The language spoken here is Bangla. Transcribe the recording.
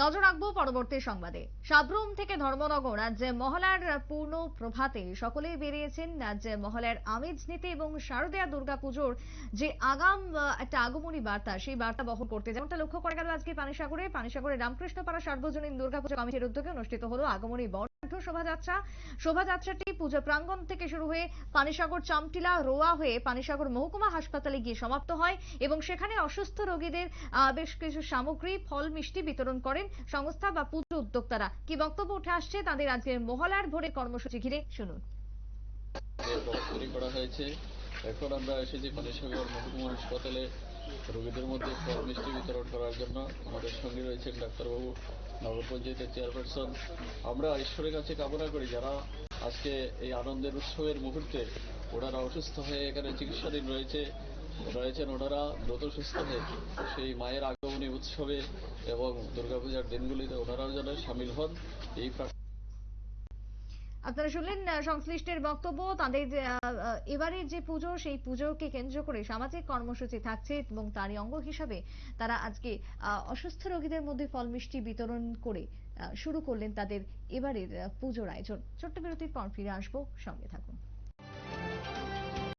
নজর রাখব পরবর্তী সংবাদে। সাবরুম থেকে ধর্মনগর, রাজ্যে মহলার পূর্ণ প্রভাতে সকলেই বেরিয়েছেন। রাজ্যে মহলার আমেজ নিতে এবং শারদীয়া দুর্গাপুজোর যে আগাম একটা আগমনী বার্তা, সেই বার্তা বহন করতে যেমনটা লক্ষ্য করা গেল আজকে পানিসাগরে পানিসাগরে রামকৃষ্ণপাড়া সার্বজনীন দুর্গাপুজো কমিটির উদ্যোগে অনুষ্ঠিত হলো আগমনী বর্ণাঢ্য শোভাযাত্রা। শোভাযাত্রাটি পুজো প্রাঙ্গণ থেকে শুরু হয়ে পানিসাগর, চামটিলা, রোয়া হয়ে পানিসাগর মহকুমা হাসপাতালে গিয়ে সমাপ্ত হয় এবং সেখানে অসুস্থ রোগীদের বেশ কিছু সামগ্রী, ফল, মিষ্টি বিতরণ করেন সংস্থা বা পুজো উদ্যোক্তারা। কি বক্তব্য উঠে আসছে তাদের আজকের মহলার ভোরের কর্মসূচি ঘিরে, শুনুন। করা হয়েছে। এখন আমরা এসেছি পানিসাগর মহকুমা হাসপাতালে। রোগীদের মধ্যে ফল, মিষ্টি বিতরণ করার জন্য আমাদের সঙ্গে রয়েছেন ডাক্তারবাবু। নগর চেয়ারপারসন, আমরা ঈশ্বরের কাছে কামনা করি যারা আজকে এই আনন্দের উৎসবের মুহূর্তে ওনারা অসুস্থ হয়ে এখানে চিকিৎসাধীন রয়েছে, রয়েছেন ওনারা দ্রুত সুস্থ হয়ে সেই মায়ের আগমনী উৎসবে এবং দুর্গাপূজার দিনগুলিতে ওনারাও যেন সামিল হন, এই আপনারা শুনলেন সংশ্লিষ্টের বক্তব্য, তাদের এবারের যে পুজো, সেই পুজোকে কেন্দ্র করে সামাজিক কর্মসূচি থাকছে এবং তারই অঙ্গ হিসাবে তারা আজকে অসুস্থ রোগীদের মধ্যে ফল মিষ্টি বিতরণ করে শুরু করলেন তাদের এবারের পুজোর আয়োজন। ছোট্ট বিরতির পর ফিরে আসব। সঙ্গে থাকুন।